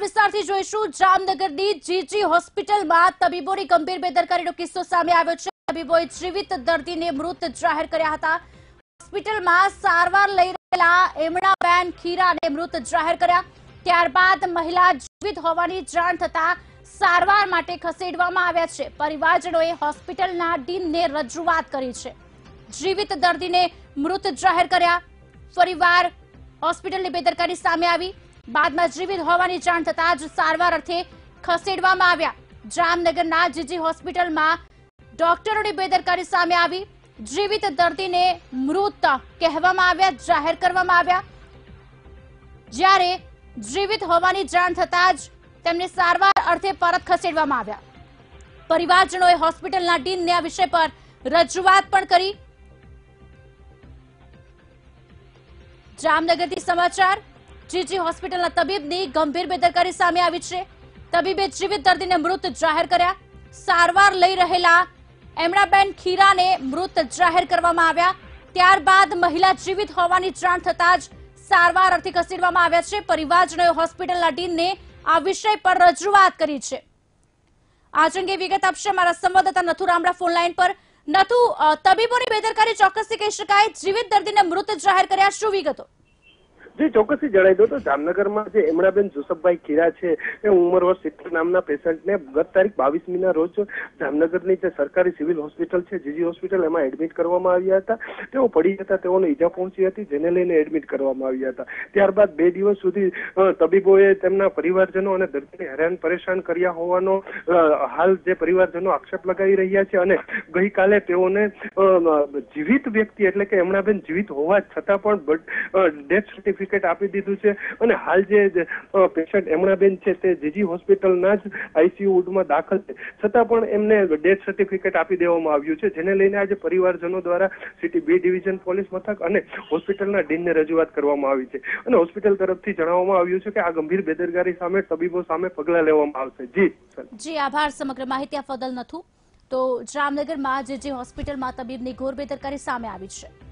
વિસ્તારથી જોઈશું. જામનગરની જીજી હોસ્પિટલમાં તબીબોની ગંભીર બેદરકારીનો કિસ્સો સામે આવ્યો છે. તબીબોએ જીવિત દર્દીને મૃત જાહેર કર્યા હતા. હોસ્પિટલમાં સારવાર લઈ રહેલા એમણાબેન ખીરાને મૃત જાહેર કર્યા. ત્યારબાદ મહિલા જીવિત હોવાની જાણ થતા સારવાર માટે ખસેડવામાં આવ્યા છે. પરિવારજનોએ હોસ્પિટલના ડીનને રજૂઆત કરી છે. જીવિત દર્દીને મૃત જાહેર કર્યા. ફરીવાર હોસ્પિટલની બેદરકારી સામે આવી. બાદમાં જીવિત હોવાની જાણ થતાં જ સારવાર અર્થે ખસેડવામાં આવ્યા. જામનગરના જીજી હોસ્પિટલમાં ડોક્ટરોની બેદરકારી સામે આવી. જીવિત દર્દીને મૃત કહેવામાં આવ્યા, જાહેર કરવામાં આવ્યા. જ્યારે જીવિત હોવાની જાણ થતાં જ તેમને સારવાર અર્થે પરત ખસેડવામાં આવ્યા. પરિવારજનોએ હોસ્પિટલના ડીનને આ વિષય પર રજૂઆત પણ કરી. જામનગરથી સમાચાર જીજી હોસ્પિટલના તબીબની ગંભીર બેદરકારી સામે આવી છે. તબીબે જીવિત દર્દીને મૃત જાહેર કર્યા. સારવાર લઈ રહેલા એમણાબેન ખીરાને મૃત જાહેર કરવામાં આવ્યા. ત્યારબાદ મહિલા જીવિત હોવાની જાણ થતાં જ સારવાર અર્થે ખસેડવામાં આવ્યા છે. પરિવારજનોએ હોસ્પિટલના ડીનને આ વિષય પર રજૂઆત કરી છે. આજ અંગે વિગત આપશે મારા સંવાદદાતા નથુ રામડા ફોન લાઈન પર. નથુ તબીબોની બેદરકારી ચોક્કસથી કહી શકાય. જીવિત દર્દીને મૃત જાહેર કર્યા. શું વિગતો? જે ચોક્કસથી જણાવી દો તો જામનગરમાં જે એમણાબેન જોસફભાઈ ખીરા છે, એ ઉંમર વર્ષ સિત્તેર નામના પેશન્ટને ગત તારીખ બાવીસમીના રોજ જામનગરની જે સરકારી સિવિલ હોસ્પિટલ છે, જીજી હોસ્પિટલ, એમાં એડમિટ કરવામાં આવ્યા હતા. તેઓ પડી જતા તેઓને ઈજા પહોંચી હતી, જેને લઈને એડમિટ કરવામાં આવ્યા હતા. ત્યારબાદ બે દિવસ સુધી તબીબોએ તેમના પરિવારજનો અને દર્દીને હેરાન પરેશાન કર્યા હોવાનો હાલ જે પરિવારજનો આક્ષેપ લગાવી રહ્યા છે અને ગઈકાલે તેઓને જીવિત વ્યક્તિ એટલે કે એમણાબેન જીવિત હોવા છતાં પણ ડેથ સર્ટિફિકેટ આપી દીધું છે. અને હાલ જે પેશન્ટ એમણાબેન છે તે જીજી હોસ્પિટલના જ આઈસીયુ વોર્ડમાં દાખલ છે. છતાં પણ એમને ડેથ સર્ટિફિકેટ આપી દેવામાં આવ્યું છે, જેને લઈને આજે પરિવારજનો દ્વારા સિટી બી ડિવિઝન પોલીસ મથક અને હોસ્પિટલના ડીનને રજૂઆત કરવામાં આવી છે. અને હોસ્પિટલ તરફથી જણાવવામાં આવ્યું છે કે આ ગંભીર બેદરકારી સામે, તબીબો સામે પગલાં લેવામાં આવશે. જી જી, આભાર. સમગ્ર માહિતી આ ફદલ નથુ. તો જામનગરમાં જે જે હોસ્પિટલમાં તબીબની ઘોર બેદરકારી સામે આવી છે.